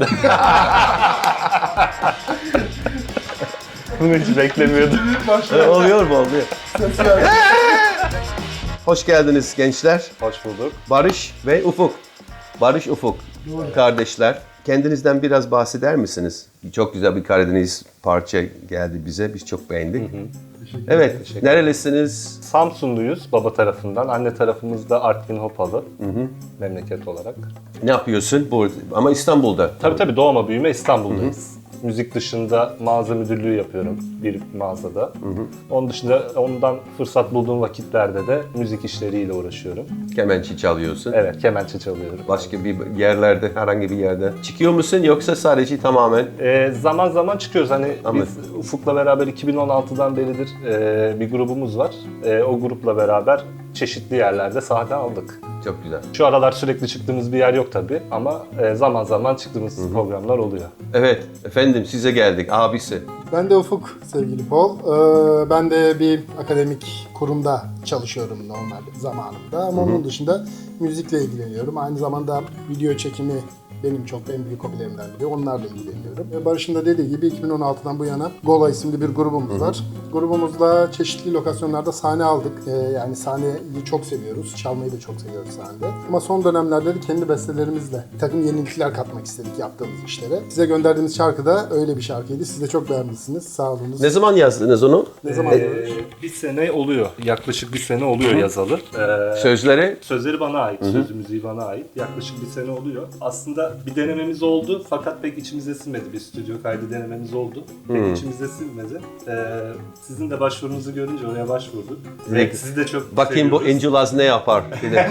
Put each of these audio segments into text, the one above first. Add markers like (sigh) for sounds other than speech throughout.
(laughs) Bunu hiç beklemiyordum. Oluyor mu? Oluyor. Hoş geldiniz gençler. Hoş bulduk. Barış ve Ufuk. Barış Ufuk. Kardeşler. Kendinizden biraz bahseder misiniz? Çok güzel bir Karadeniz parça geldi bize. Biz çok beğendik. Evet. Nerelisiniz? Samsunluyuz baba tarafından. Anne tarafımız da Artvin Hopalı. Memleket olarak. Ne yapıyorsun? Burada. Ama İstanbul'da. Tabii tabii doğma büyüme İstanbul'dayız. Müzik dışında mağaza müdürlüğü yapıyorum bir mağazada. Onun dışında ondan fırsat bulduğum vakitlerde de müzik işleriyle uğraşıyorum. Kemençi çalıyorsun. Evet, kemençe çalıyorum. Başka bir yerlerde, herhangi bir yerde. Çıkıyor musun yoksa sadece tamamen? Ee, zaman zaman çıkıyoruz. Hani biz Ufuk'la beraber 2016'dan beridir e, bir grubumuz var. E, o grupla beraber çeşitli yerlerde sahne aldık. Çok güzel. Şu aralar sürekli çıktığımız bir yer yok tabii ama e, zaman zaman çıktığımız programlar oluyor. Evet. Efendim size geldik. Abisi. Ben de Ufuk sevgili Paul. Ee, ben de bir akademik kurumda çalışıyorum normal zamanımda. Ama onun dışında müzikle ilgileniyorum. Aynı zamanda video çekimi benim çok en büyük hobilerimden biri. Onlarla ilgileniyorum. Ve Barış'ın da dediği gibi 2016'dan bu yana Gola isimli bir grubumuz var. Grubumuzla çeşitli lokasyonlarda sahne aldık. Ee, yani sahneyi çok seviyoruz. Çalmayı da çok seviyoruz sahnede. Ama son dönemlerde de kendi bestelerimizle bir takım yenilikler katmak istedik yaptığımız işlere. Size gönderdiğimiz şarkı da öyle bir şarkıydı. Siz de çok beğenmişsiniz. Sağ olunuz. Ne zaman yazdınız onu? Ne zaman Ee, bir sene oluyor. Yaklaşık bir sene oluyor yazalı. Ee, Sözleri? Sözleri bana ait, sözü müziği bana ait. Yaklaşık bir sene oluyor. Aslında bir denememiz oldu fakat pek içimize sinmedi. Bir stüdyo kaydı denememiz oldu. Pek içimize sinmedi. Ee, sizin de başvurunuzu görünce oraya başvurduk. Ve sizi de çok Bakayım bu seviyoruz. Ne yapar? Bir (laughs) de.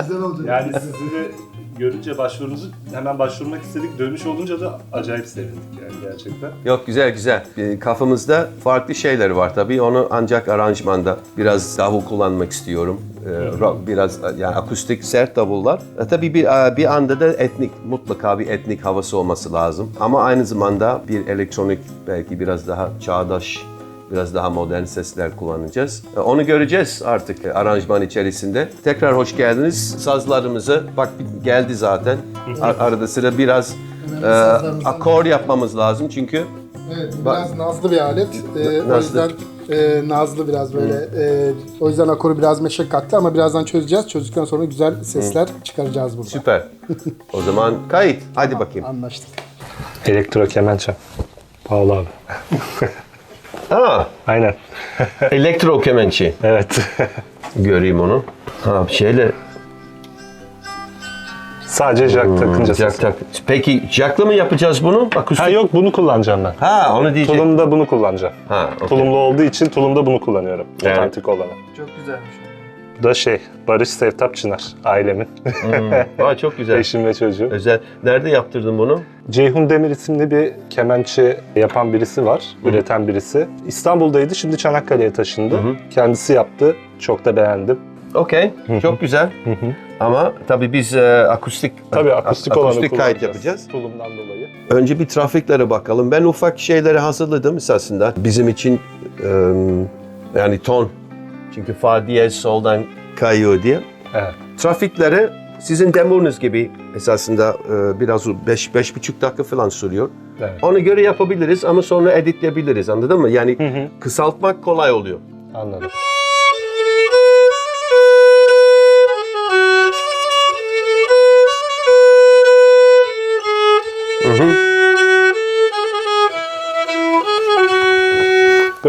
Güzel olacak. Yani sizi de görünce başvurunuzu hemen başvurmak istedik. Dönüş olunca da acayip sevindik yani gerçekten. Yok güzel güzel. Ee, Kafamızda farklı şeyler var tabii. Onu ancak aranjmanda biraz davul kullanmak istiyorum. Ee, rock, biraz yani akustik sert davullar. E, tabii bir bir anda da etnik mutlaka bir etnik havası olması lazım. Ama aynı zamanda bir elektronik belki biraz daha çağdaş Biraz daha modern sesler kullanacağız. E, Onu göreceğiz artık aranjman içerisinde. Tekrar hoş geldiniz. Sazlarımızı, bak geldi zaten. Ar- arada sıra biraz e, akor yapmamız lazım çünkü Evet, biraz nazlı bir alet. Ee, o Nazlı. yüzden e, nazlı biraz böyle. E, o yüzden akoru biraz meşakkatli ama birazdan çözeceğiz. Çözdükten sonra güzel sesler çıkaracağız burada. süper. o zaman kayıt. Hadi bakayım. Anlaştık. Elektro kemençe. Pahalı abi. (laughs) Ha, Aynen. elektro kemençi. evet. Göreyim onu. Ha, şeyle Sadece jack takınca jack ses. tak. Peki jack'la mı yapacağız bunu? Akustik. Ha yok bunu kullanacağım ben. Ha, onu diyecek. Tulumda bunu kullanacağım. Ha, okey. Tulumlu olduğu için tulumda bunu kullanıyorum. Evet. Otantik olanı. Çok güzelmiş. Bu da şey Barış Sevtap Çınar ailemin. Aa, çok (laughs) güzel. Eşim ve çocuğum. Özel. Nerede yaptırdın bunu? Ceyhun Demir isimli bir kemençe yapan birisi var. Üreten birisi. İstanbul'daydı şimdi Çanakkale'ye taşındı. Kendisi yaptı. Çok da beğendim. Okey. Çok güzel. Ama tabii biz e, akustik Tabii akustik olanı akustik kayıt yapacağız. Tulumdan dolayı. Önce bir trafiklere bakalım. Ben ufak şeyleri hazırladım esasında. Bizim için e, yani ton. Çünkü fa diyez soldan kayıyor diye. Evet. Trafikleri sizin demonuz gibi esasında e, biraz 5 beş, buçuk dakika falan sürüyor. Evet. Ona göre yapabiliriz ama sonra editleyebiliriz anladın mı? Yani hı. kısaltmak kolay oluyor. Anladım.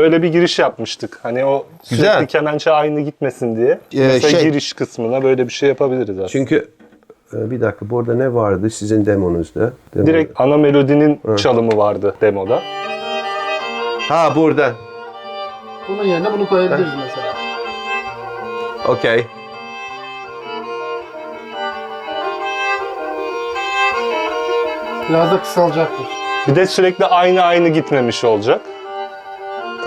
Böyle bir giriş yapmıştık. Hani o sürekli Güzel. kemençe aynı gitmesin diye. Ee, Mesela şey- giriş kısmına böyle bir şey yapabiliriz aslında. Çünkü e, bir dakika burada ne vardı sizin demonuzda? Demo- Direkt ana melodinin çalımı vardı demoda. Ha burada. Bunun yerine bunu koyabiliriz mesela. Okey. Biraz da kısalacaktır. Bir de sürekli aynı aynı gitmemiş olacak.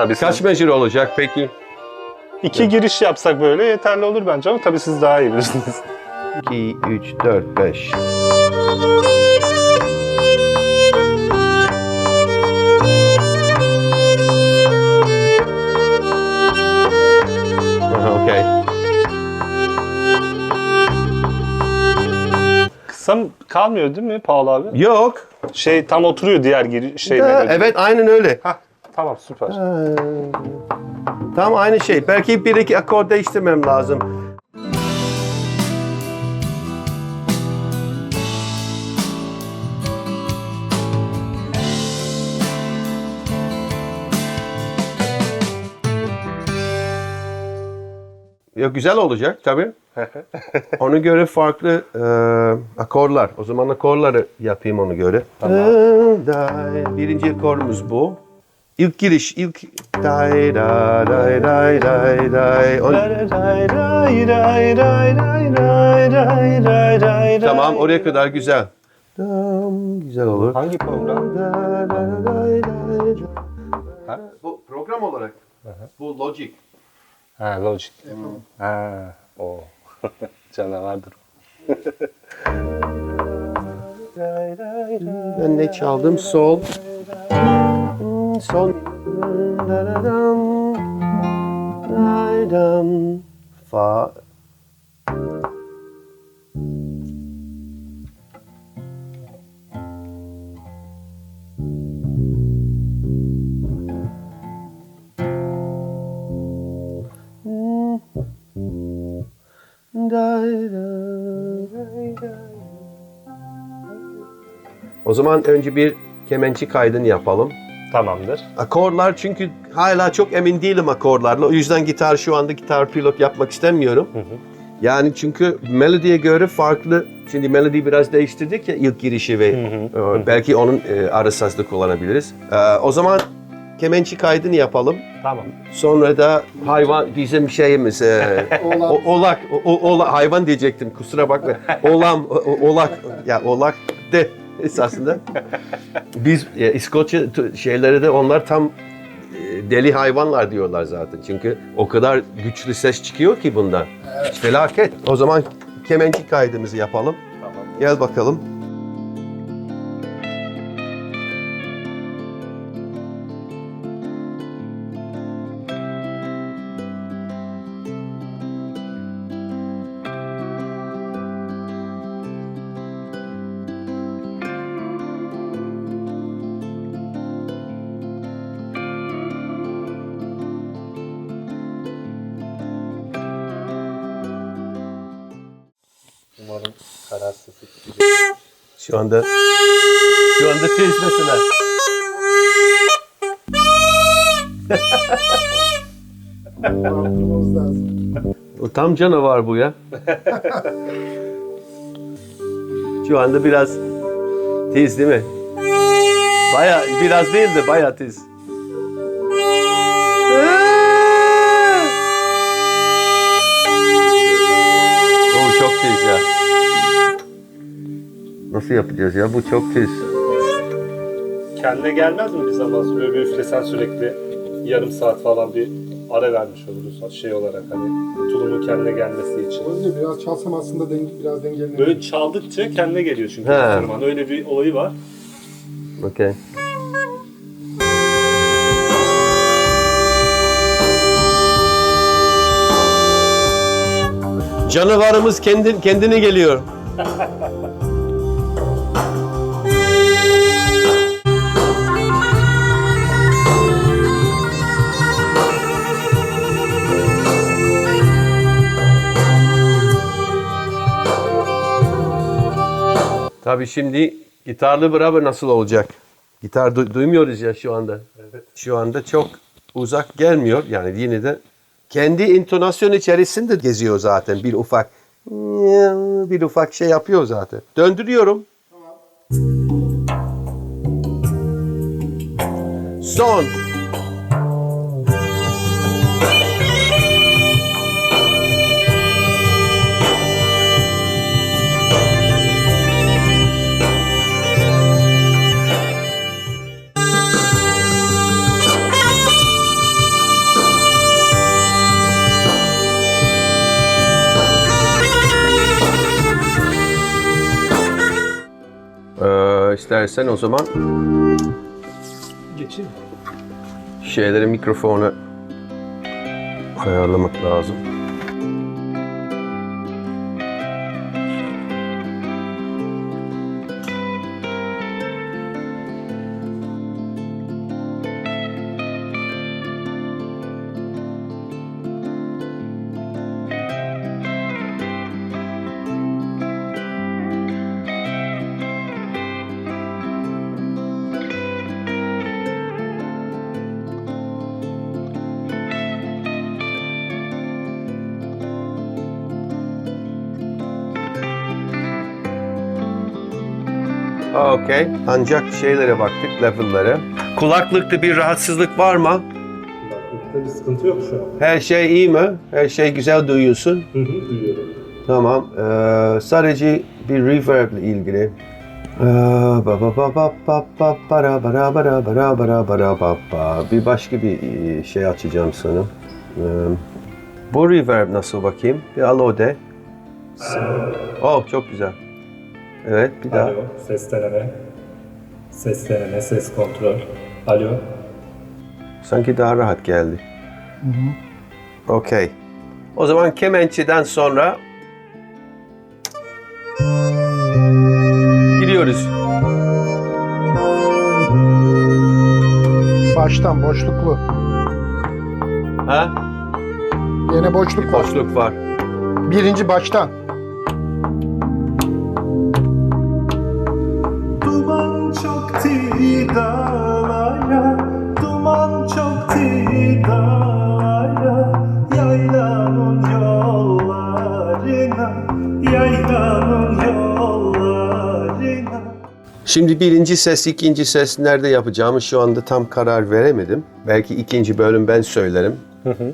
Tabii siz Kaç measure olacak peki? iki giriş yapsak böyle yeterli olur bence ama tabii siz daha iyi bilirsiniz. 2, 3, 4, 5. Aha, okey. Kısa, kalmıyor değil mi Paul abi? Yok. Şey tam oturuyor diğer giri şey Ha, melodi. evet aynen öyle. Hah, tamam süper. Tam aynı şey. Belki bir iki akor değiştirmem lazım. Ya güzel olacak tabii. (laughs) Ona göre farklı e, akorlar. O zaman akorları yapayım ona göre. Birinci akorumuz bu. İlk giriş, ilk day day day day day day. On- Tamam oraya kadar güzel. Güzel olur. Hangi program? Bu program olarak. Bu Logic. Ha Logic. Ha o. Canavardır. Ben ne çaldım? Sol. Sol. Fa. O zaman önce bir kemençi kaydını yapalım. Tamamdır. Akorlar çünkü hala çok emin değilim akorlarla. O yüzden gitar şu anda gitar pilot yapmak istemiyorum. Yani çünkü melodiye göre farklı. Şimdi melodi biraz değiştirdik ya ilk girişi ve e, belki onun e, ara sazda kullanabiliriz. E, o zaman kemençi kaydını yapalım. Tamam. Sonra da hayvan bizim şeyimiz e, (laughs) o- olak o, o- ola- hayvan diyecektim kusura bakma. (laughs) Olam o- olak ya olak de (laughs) esasında. Biz e, İskoçya şeyleri de onlar tam e, deli hayvanlar diyorlar zaten. Çünkü o kadar güçlü ses çıkıyor ki bundan. Felaket. O zaman kemençi kaydımızı yapalım. Tamam. Gel bakalım. Umarım karar sesi Şu anda şu anda mesela. Arttırmamız lazım. (laughs) O tam canavar bu ya. Şu anda biraz tiz değil mi? Baya biraz değil de baya tiz. Nasıl yapacağız ya? Bu çok tiz. Kendine gelmez mi bir zaman sonra böyle bir üflesen sürekli yarım saat falan bir ara vermiş oluruz şey olarak hani tulumun kendine gelmesi için. Önce biraz çalsam aslında denge, biraz dengelenir. Böyle çaldıkça kendine geliyor çünkü He. enstrüman. Öyle bir olayı var. Okey. Canavarımız kendi, kendine geliyor. Tabii şimdi gitarlı beraber nasıl olacak? Gitar du- duymuyoruz ya şu anda. Evet. Şu anda çok uzak gelmiyor. Yani yine de kendi intonasyon içerisinde geziyor zaten bir ufak bir ufak şey yapıyor zaten. Döndürüyorum. Son. İstersen o zaman Geçeyim. şeyleri mikrofona ayarlamak lazım. Okey. Ancak şeylere baktık, level'lara. Kulaklıkta bir rahatsızlık var mı? Kulaklıkta bir sıkıntı yok şu an. Her şey iyi mi? Her şey güzel duyuyorsun. Hı hı, duyuyorum. Tamam. Ee, sadece bir reverb ile ilgili. Bir başka bir e, şey açacağım sana. Ee, bu reverb nasıl bakayım? Bir alo de. Oh çok güzel. Evet bir daha. Alo, ses deneme. Ses deneme, ses kontrol. Alo. Sanki daha rahat geldi. Okey. O zaman kemençeden sonra gidiyoruz. Baştan boşluklu. Ha? Yine boşluk var. Boşluk var. Birinci baştan. Şimdi birinci ses, ikinci ses nerede yapacağımı şu anda tam karar veremedim. Belki ikinci bölüm ben söylerim.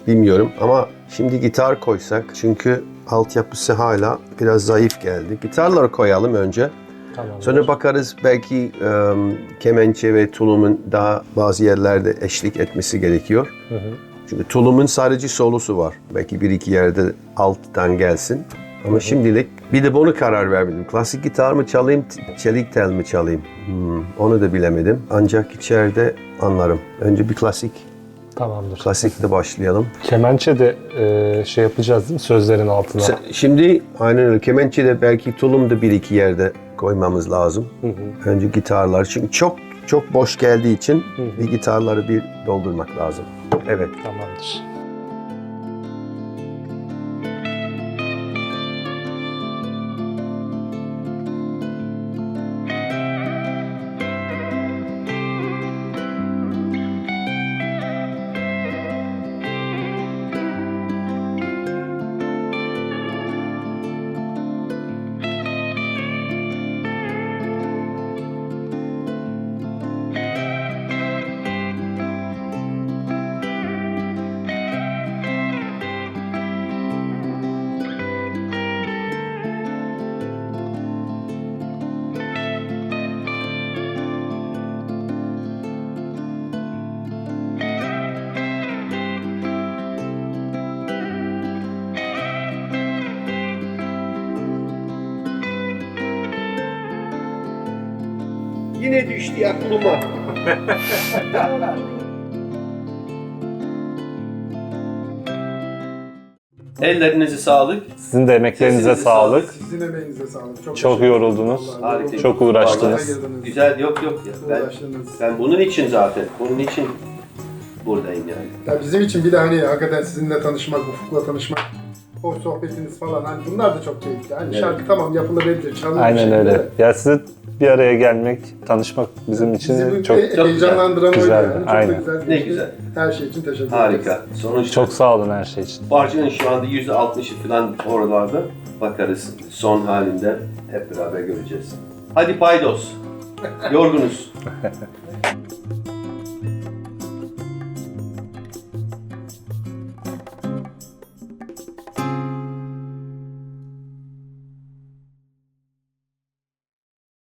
Bilmiyorum ama şimdi gitar koysak çünkü altyapısı hala biraz zayıf geldi. Gitarları koyalım önce. Tamam. Sonra bakarız belki em, kemençe ve tulumun daha bazı yerlerde eşlik etmesi gerekiyor. Çünkü tulumun sadece solusu var. Belki bir iki yerde alttan gelsin. Ama şimdilik bir de bunu karar vermedim. Klasik gitar mı çalayım, çelik tel mi çalayım? Hmm, onu da bilemedim. Ancak içeride anlarım. Önce bir klasik, Tamamdır. klasikle başlayalım. Kemençe de e, şey yapacağız değil mi sözlerin altına? Se- Şimdi aynen öyle. Kemençe de belki tulum da bir iki yerde koymamız lazım. Önce gitarlar. Çünkü çok çok boş geldiği için bir gitarları bir doldurmak lazım. Evet. Tamamdır. Düştü aklıma. (laughs) Ellerinize sağlık. Sizin de emeklerinize Sesinize sağlık. sağlık. Sizin emeğinize sağlık. Çok, Çok yoruldunuz. Harika. Çok uğraştınız. Güzel yok yok ya. Ben, Uğraştınız. ben bunun için zaten. Bunun için buradayım yani. Ya bizim için bir de hani hakikaten sizinle tanışmak, Ufuk'la tanışmak, hoş sohbetiniz falan hani bunlar da çok keyifli. Hani Evet. şarkı tamam yapılabilir, çalınır bir Aynen öyle. de. Ya size bir araya gelmek, tanışmak bizim için Bizi çok çok heyecanlandıran oydu güzel. yani. Çok Aynen. güzel. Ne geçti. güzel. Her şey için teşekkür ederiz. Harika. Sonuçta çok sağ olun her şey için. parçanın şu anda %60'ı falan oralarda. Bakarız son halinde hep beraber göreceğiz. Hadi paydos. Yorgunuz. (laughs)